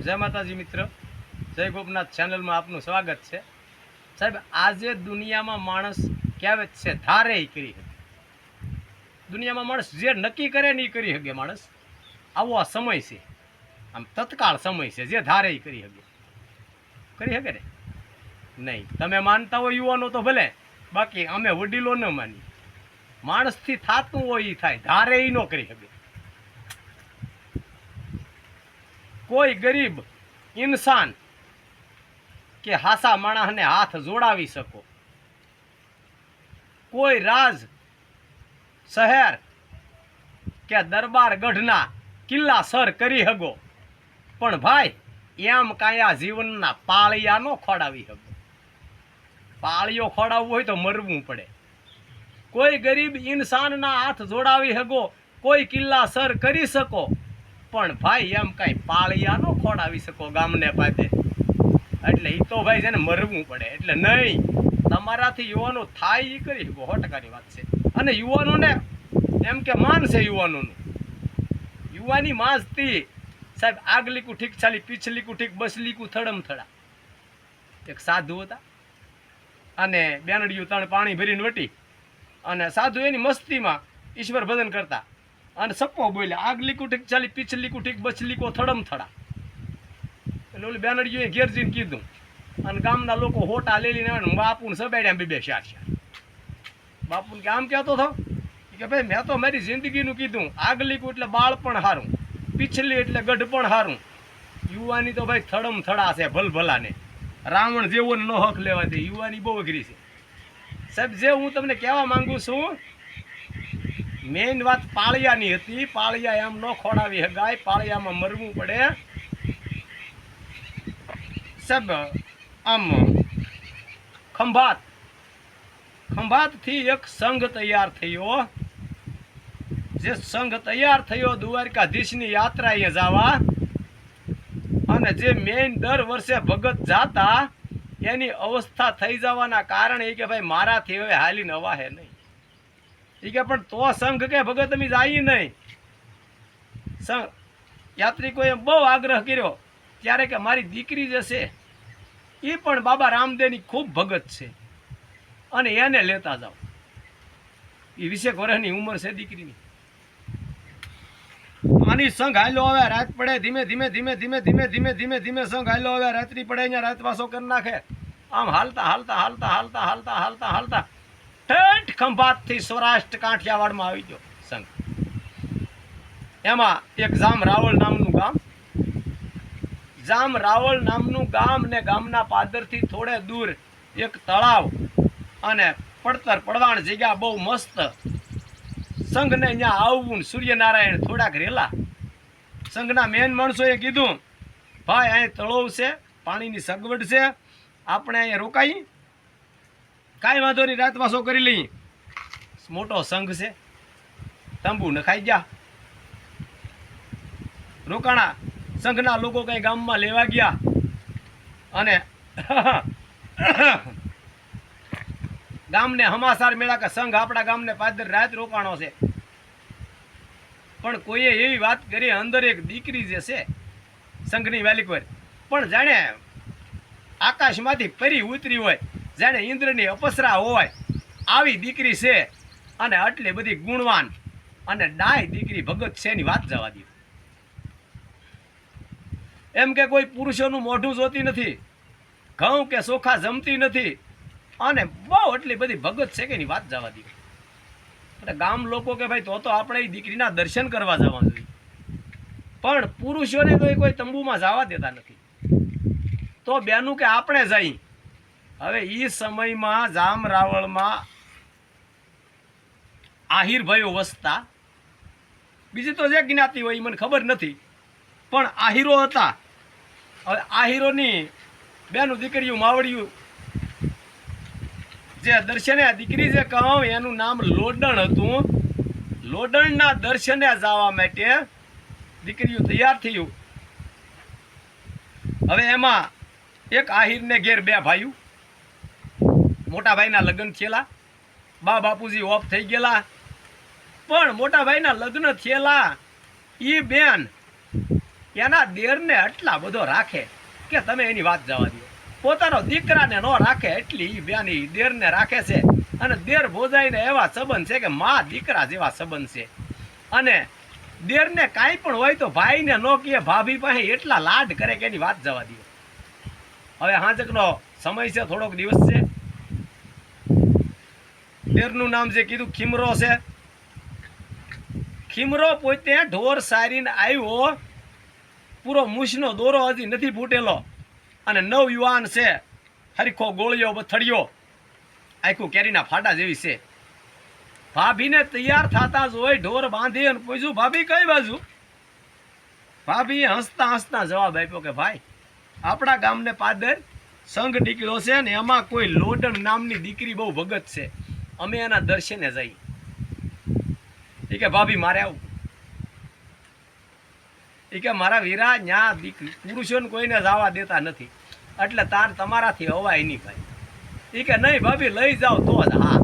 જય માતાજી મિત્ર. જય ગોપનાથ ચેનલમાં આપનું સ્વાગત છે. સાહેબ, આજે દુનિયામાં માણસ કહેવત છે ધારે કરી શકે? દુનિયામાં માણસ જે નક્કી કરે ને એ કરી શકે માણસ. આવો આ સમય છે. આમ તત્કાળ સમય છે જે ધારે કરી શકે. કરી શકે ને? નહીં. તમે માનતા હોય યુવાનો તો ભલે. બાકી અમે વડીલો ન માની માણસથી થાતું હોય એ થાય. ધારે એ ન કરી શકે. કોઈ ગરીબ ઇન્સાન કે હાસા માણસને હાથ જોડાવી શકો. કોઈ રાજ, શહેર કે દરબાર ગઢના કિલ્લા સર કરી હગો. પણ ભાઈ, એમ કાયા જીવનના પાળિયા નો ખોડાવી હગો. પાળીઓ ખોડાવવું હોય તો મરવું પડે. કોઈ ગરીબ ઇન્સાનના હાથ જોડાવી હગો, કોઈ કિલ્લા સર કરી શકો પણ ભાઈ એમ કાંઈ પાળિયા નો ખોડાવી શકો ગામને પાસે એટલે એ તો ભાઈ છે ને મરવું પડે. એટલે નહીં, તમારાથી યુવાનો થાય એ કરી શકો સો વાત છે. અને યુવાનોને, એમ કે માન છે યુવાનોનું. યુવાની માજતી સાહેબ આગલીકું ઠીક ચાલી પીછલીકું ઠીક બસલીકું થડમ થડા. એક સાધુ હતા. અને બેનડીયું ત્રણ પાણી ભરીને વટી. અને સાધુ એની મસ્તીમાં ઈશ્વર ભજન કરતા. અને સપ્પો બોલ્યા આગલી કુટીક ચાલી પીછલી કુટીક બચલી કો થડમ થડા. એટલે ઓલી બેનડીઓએ ઘેર કીધું, અને ગામના લોકો હોટા લઈ લઈને આવે બાપુને સબાડ્યા બે બે શાર ચાર. બાપુને કે, આમ કહેતો થો કે, ભાઈ, મેં તો મારી જિંદગીનું કીધું આગલી કુ એટલે બાળપણ હારું પીછલી એટલે ગઢપણ હારું. યુવાની તો ભાઈ થડમ થડા છે ભલભલાને. રાવણ જેવો ન હક લેવા દે, યુવાની બહુ અઘરી છે. સાહેબ, જે હું તમને કહેવા માંગુ છું મેઇન વાત પાળિયાની હતી. પાળિયા એમ ન ખોડાવી હગાય પાળિયામાં મરવું પડે. સબ આમ ખંભાત. ખંભાતથી એક સંઘ તૈયાર થયો. જે સંઘ તૈયાર થયો દ્વારકાધીશની એ જવા. અને જે મેઇન દર વર્ષે ભગત જાતા, એની અવસ્થા થઈ જવાના કારણે કે ભાઈ મારાથી હવે હાલીને અવાહે નહીં. એ કે પણ તો સંઘ કે ભગત અમે જાય નહીં. સંઘ, યાત્રિકોએ બહુ આગ્રહ કર્યો. ત્યારે કે મારી દીકરી જે છે એ પણ બાબા રામદેવની ખૂબ ભગત છે. અને એને લેતા જાઓ. એ વીસેક વર્ષની ઉંમર છે દીકરીની. આની સંઘ હાલ્યો હવે, રાત પડે, ધીમે ધીમે ધીમે ધીમે ધીમે ધીમે ધીમે ધીમે સંઘ હાલ્યો હવે, રાત્રિ પડે, અહીંયા રાતવાસો કરી નાખે. આમ હાલતા હાલતા હાલતા હાલતા હાલતા હાલતા હાલતા. ઠેઠ ખંભાતથી સૌરાષ્ટ્ર કાંઠિયાવાડમાં આવી ગયો સંઘ. એમાં એક જામ રાવળ નામનું ગામ. જામ રાવળ નામનું ગામ ને ગામના પાદરથી થોડે દૂર એક તળાવ અને પડતર પડવાણ જગ્યા બહુ મસ્ત. સંઘને અહીંયા આવવું સૂર્યનારાયણ થોડાક રેલા. સંઘના મેન માણસોએ કીધું, ભાઈ, અહીં તળાવ છે, પાણીની સગવડ છે, આપણે અહીંયા રોકાઈ. કાંઈ વાંધો નહીં રાતવાસો કરી લઈએ. મોટો સંઘ છે. તંબુ નખાઈ ગયા. રોકાણા સંઘના લોકો કઈ ગામમાં લેવા ગયા. અને ગામને હમાસાર મેળા કે સંઘ આપણા ગામને પાદર રાત રોકાણો છે. પણ કોઈએ એવી વાત કરી, અંદર એક દીકરી જે છે, સંઘની વાલી પર પણ જાણે આકાશમાંથી પરી ઉતરી હોય. જાણે ઇન્દ્રની અપસરા હોય, આવી દીકરી છે અને આટલી બધી ગુણવાન અને ડાય દીકરી ભગત છે એની વાત જવા દી. એમ કે કોઈ પુરુષોનું મોઢું જોતી નથી, ઘઉં કે ચોખા જમતી નથી અને બહુ એટલી બધી ભગત છે કે એની વાત જવા દી. એટલે ગામ લોકો કે ભાઈ તો તો આપણે એ દીકરીના દર્શન કરવા જવાનું જોઈએ પણ પુરુષોને તો એ કોઈ તંબુમાં જવા દેતા નથી. તો બેનું કે આપણે જઈ હવે એ સમયમાં જામ રાવળમાં આહિરભાઈઓ વસતા. બીજી તો જે જ્ઞાતિ હોય એ મને ખબર નથી. પણ આહિરો હતા. હવે આહિરોની બેનું દીકરીયું માવડિયું જે દર્શને દીકરી જે કહું, એનું નામ લોડણ હતું. લોડણના દર્શને જવા માટે દીકરીઓ તૈયાર થયું. હવે એમાં એક આહિરને ઘેર બે ભાઈઓ. મોટા ભાઈના લગ્ન થયેલા. બા બાપુજી ઓફ થઈ ગયેલા. પણ મોટા ભાઈના લગ્ન થયેલા. એ બેન એના દેરને એટલા બધો રાખે કે તમે એની વાત જવા દો. પોતાનો દીકરાને ન રાખે એટલી બેન એ દેરને રાખે છે. અને દેર ભોજાઈને એવા સંબંધ છે કે મા દીકરા જેવા સંબંધ છે. અને દેરને કાંઈ પણ હોય તો ભાઈને ન કહે, ભાભી પાસે એટલા લાડ કરે કે એની વાત જવા દો. હવે હાંજકનો સમય છે, થોડોક દિવસ છે. દેરનું નામ જે કીધું, ખીમરો છે. ખીમરો પોતે ઢોર સારીને આવ્યો. પૂરો મૂછનો દોરો હજી નથી ફૂટેલો. અને નવ યુવાન છે. હરીખો ગોળિયો બથડિયો આખું કેરીના ફાટા જેવી છે. ભાભીને તૈયાર થતા જ હોય ઢોર બાંધી અને પૂછ્યું, ભાભી, કઈ બાજુ? ભાભીએ હસતા હસતા જવાબ આપ્યો કે, ભાઈ, આપણા ગામને પાદર સંઘ નીકળ્યો છે ને એમાં કોઈ લોડણ નામની દીકરી બહુ ભગત છે. અમે એના દર્શને જઈએ. એ કે, ભાભી, મારે આવું. એ કે, મારા વીરા ન્યા દીકરી, પુરુષોને કોઈને જવા દેતા નથી. એટલે તાર તમારાથી હવાય નહીં ભાઈ. એ કે, નહીં ભાભી, લઈ જાઓ તો જ. હા.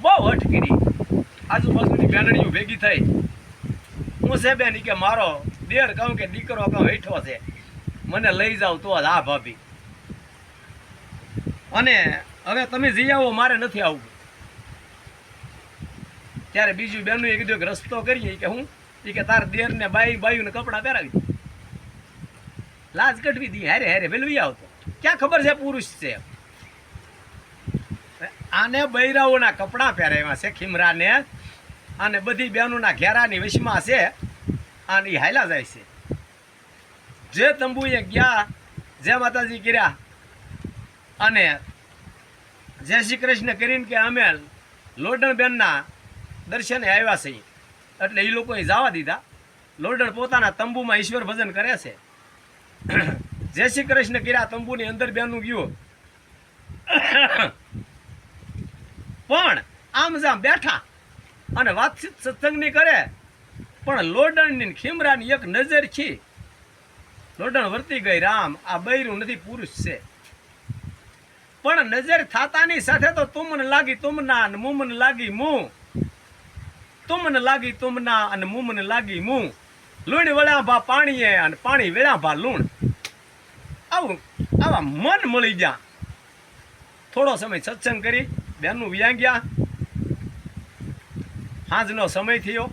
બહુ અટકીરી. આજુબાજુની બેનડીઓ ભેગી થઈ. હું છે બેન કે, મારો દેર કહું કે દીકરો કહું હેઠો છે. મને લઈ જાવ તો જ. હા, ભાભી. અને હવે તમે જઈ આવો, મારે નથી આવવું. ત્યારે બીજું બેનું એ કીધું કે રસ્તો કરીએ કે હું? એ કે તાર દેર ને બાઈ ને કપડાં પહેરાવી. લાજ કઢવી દી, હારે હારે, વેલવી આવતો ક્યાં ખબર છે પુરુષ છે આને બૈરાઓના કપડાં પહેરાવ્યા છે ખીમરાને. અને બધી બહેનોના ઘેરાની વિશમાં છે. અને એ હાયલા જાય છે. જે તંબુએ ગયા, જે માતાજી કર્યા, અને જય શ્રી કૃષ્ણ કરીને કે અમે લોડણ બેનના દર્શને આવ્યા છે. એટલે એ લોકોએ જવા દીધા. લોડણ પોતાના તંબુમાં ઈશ્વર ભજન કરે છે. જય શ્રી કૃષ્ણ કર્યા તંબુની અંદર બેનું ગયો. પણ આમ જામ બેઠા અને વાતચીત સત્સંગની કરે. પણ લોડણની ખીમરાની એક નજર છી લોડણ વર્તી ગઈ, રામ, આ બૈરું નથી, પુરુષ છે. પણ નજર થાતાની સાથે તો તુમન લાગી તુમના મુમને લાગી મું તુમને લાગી તુમના અને મુમને લાગી મું. લૂણ વળ્યા ભા પાણીએ અને પાણી વેળા ભા લૂણ. આવું, આવા મન મળી ગયા થોડો સમય સત્સંગ કરી, બેનનું વ્યાં ગયા. સાંજનો સમય થયો.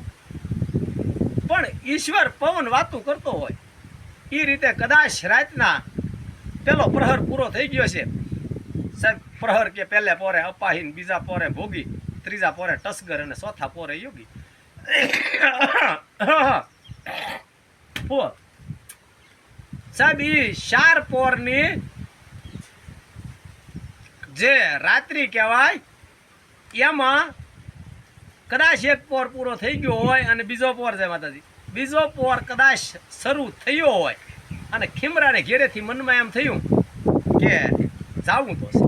પણ ઈશ્વર પવન વાતું કરતો હોય. એ રીતે કદાચ રાતના પેલો પ્રહર પૂરો થઈ ગયો છે. પ્રહર કે પહેલે પોરે અપાહીન બીજા પોરે ભોગી. ત્રીજા પોરે ટસગર અને ચોથા પોરે યોગી. પોર સાહેબ, ઈ ચાર જે રાત્રિ કહેવાય, એમાં કદાચ એક પોર પૂરો થઈ ગયો હોય અને બીજો પોર છે માતાજી. બીજો પોર કદાચ શરૂ થયો હોય અને ખીમરાને ઘેરેથી મનમાં એમ થયું કે જાવું તો છે.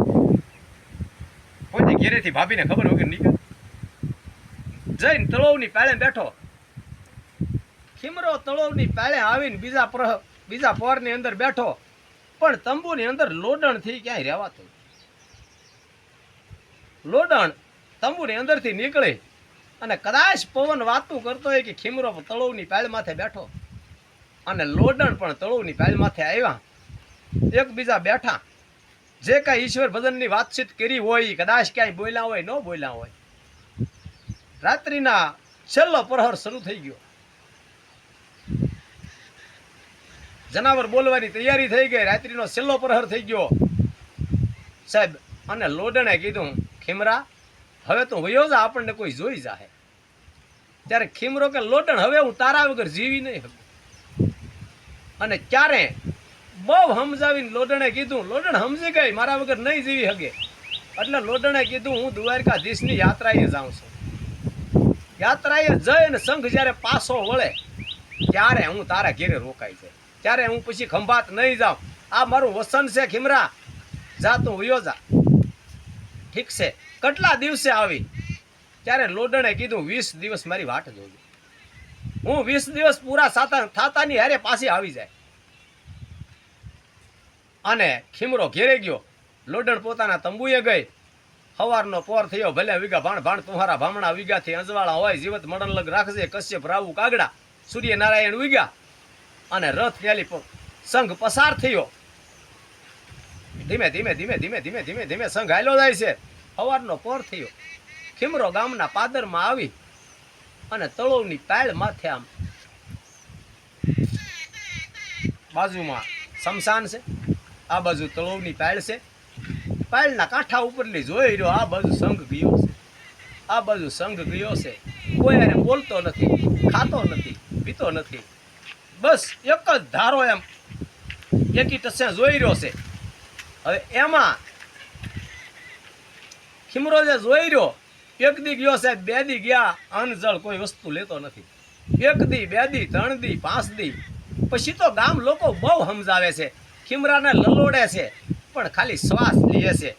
ઘેરેથી ભાભીને ખબર વગર નીકળ જઈને તળોવની પાળે બેઠો. ખીમરો તળોવની પાળે આવીને બીજા પ્રહ બીજા પોરની અંદર બેઠો. પણ તંબુની અંદર લોડણથી ક્યાંય રહેવાતું લોડણ તંબુની અંદરથી નીકળે અને કદાચ પવન વાતું કરતો હોય કે ખીમરો તળોવની પાળ માથે બેઠો. અને લોડણ પણ તળોવની પાળ માથે આવ્યા. એકબીજા બેઠા. જે કાંઈ ઈશ્વર ભજનની વાતચીત કરી હોય, કદાચ ક્યાંય બોલ્યા હોય, ન બોલ્યા હોય રાત્રિના છેલ્લો પ્રહર શરૂ થઈ ગયો. જનાવર બોલવાની તૈયારી થઈ ગઈ, રાત્રિનો છેલ્લો પ્રહર થઈ ગયો. સાહેબ, અને લોડણે કીધું, ખીમરા, હવે તો વયો જ, આપણને કોઈ જોઈ જાહે. ત્યારે ખીમરો કે લોટણ હવે હું તારા વગર જીવી નહીં શકું. અને ક્યારે? બહુ સમજાવીને લોડણે કીધું, લોડણ સમજી ગઈ, મારા વગર નહીં જીવી શકે. એટલે લોડણે કીધું, હું દ્વારકાધીશની યાત્રાએ જાઉં છું. યાત્રાએ જઈ અને સંઘ જ્યારે પાછો વળે, ત્યારે હું તારા ઘેરે રોકાઈ જાય. ત્યારે હું પછી ખંભાત નહીં જાઉં. આ મારું વસન છે ખીમરા. જા તું જા. ઠીક છે. કેટલા દિવસે આવી? ત્યારે લોડણે કીધું, વીસ દિવસ મારી વાટ જોજો. હું વીસ દિવસ પૂરા સાતા થાતાની હારે પાછી આવી જાય. અને ખીમરો ઘેરે ગયો. લોડણ પોતાના તંબુએ ગઈ. સવારનો પોર થયો, ભલે વીઘા ભાણ ભાણ તુહારા ભામણા વીઘાથી અંજવાળા હોય, જીવત મડન રાખજે, કશ્યપ રાવું કાગડા, સૂર્યનારાયણ ઉગ્યા અને રથ રેલી સંઘ પસાર થયો. ધીમે ધીમે ધીમે ધીમે ધીમે ધીમે ધીમે સંઘ હાલ્યો જાય છે. સવારનો પોર થયો. ખીમરો ગામના પાદરમાં આવી અને તળોની પાયલ માથે આમ બાજુમાં શમશાન છે. આ બાજુ તળોની પાયલ છે. પાળના કાંઠા ઉપરલી જોઈ રહ્યો. આ બાજુ સંઘ ગયો છે. આ બાજુ સંઘ ગયો છે. કોઈ એને બોલતો નથી, ખાતો નથી, પીતો નથી. બસ એક જ ધારો એમ. એકી ટસે જોઈ રહ્યો છે. હવે એમાં ખીમરો જે જોઈ રહ્યો, એક દી ગયો સાહેબ, બે દી ગયા, અનજળ કોઈ વસ્તુ લેતો નથી. એક દી, બે દી, ત્રણ દી, પાંચ દી. પછી તો ગામ લોકો બહુ સમજાવે છે. ખીમરાને લલોડે છે. પણ ખાલી શ્વાસ લે છે.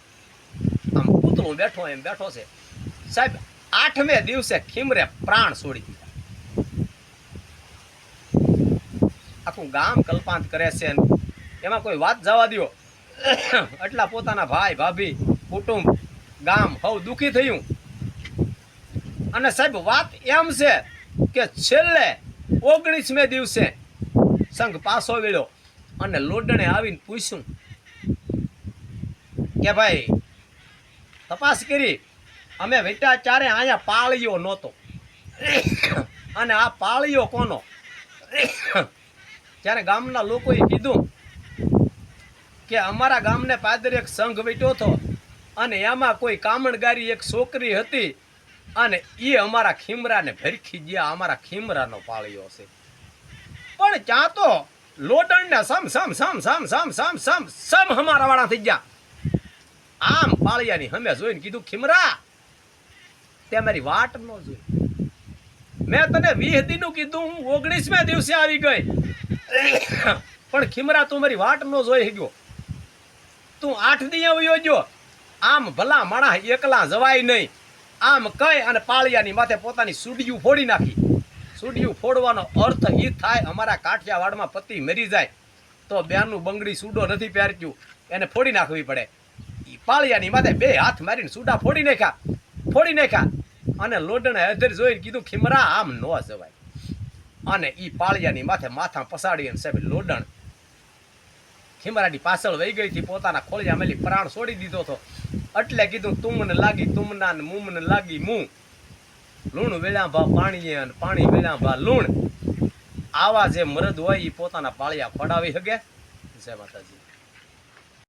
આમ પૂતળું બેઠો એમ બેઠો છે. સાહેબ, આઠમે દિવસે ખીમરે પ્રાણ છોડી દીધા. આખું ગામ કલ્પાંત કરે છે એમાં કોઈ વાત જવા દો એટલા પોતાના ભાઈ, ભાભી, કુટુંબ, ગામ હવ દુઃખી થયું. અને સાહેબ, વાત એમ છે કે છેલ્લે ઓગણીસમે દિવસે સંઘ પાછો વેળ્યો અને લોડણે આવીને પૂછ્યું કે ભાઈ, તપાસ કરી. અમે વેટા અહીંયા પાળીઓ નહોતો. અને આ પાળીઓ કોનો? ત્યારે ગામના લોકોએ કીધું કે અમારા ગામને પાદરે એક સંઘ વેટ્યો હતો અને એમાં કોઈ કામણગારી એક છોકરી હતી અને એ અમારા ખીમરાને ભરખી ગયા. અમારા ખીમરાનો પાળીયો છે. પણ ત્યાં તો લોટણને સમ સમ સમ સમ સમ સમ સમ સમ અમારા વાળા થઈ ગયા. આમ પાળિયાની હમે જોઈને કીધું, ખીમરા, તે મારી વાટ ન જોઈ. મેં તને વીહ દીનું કીધું, હું ઓગણીસમે દિવસે આવી ગઈ. પણ ખીમરા, તું મારી વાટ ન જોઈ ગયો તું આઠ દી આવ્યો ગયો. આમ ભલા માણા એકલા જવાય નહીં. આમ કઈ અને પાળિયાની માથે પોતાની સુડિયું ફોડી નાખી. સુડિયું ફોડવાનો અર્થ એ થાય, અમારા કાઠિયાવાડમાં પતિ મરી જાય. તો બેનું બંગડી સુડો નથી પહેરતું. એને ફોડી નાખવી પડે. પાળિયાની માથે બે હાથ મારીને સુડા ફોડી નાખ્યા ફોડી નાખ્યા અને લોડણે હેધર જોઈને કીધું, ખીમરા, આમ ન જવાય. અને એ પાળિયાની માથે માથા પસાડી અને સાહેબ લોડણ ખીમરાની પાછળ વહી ગઈ હતી, પોતાના ખોળિયા મેલી પ્રાણ છોડી દીધો હતો. એટલે કીધું, તુમને લાગી, તુમના ને મુમને લાગી મું. લૂણ વેળા ભા પાણી અને પાણી વેળા ભા લૂણ. આવા જે મરદ હોય એ પોતાના પાળિયા ફડાવી શકે જય માતાજી.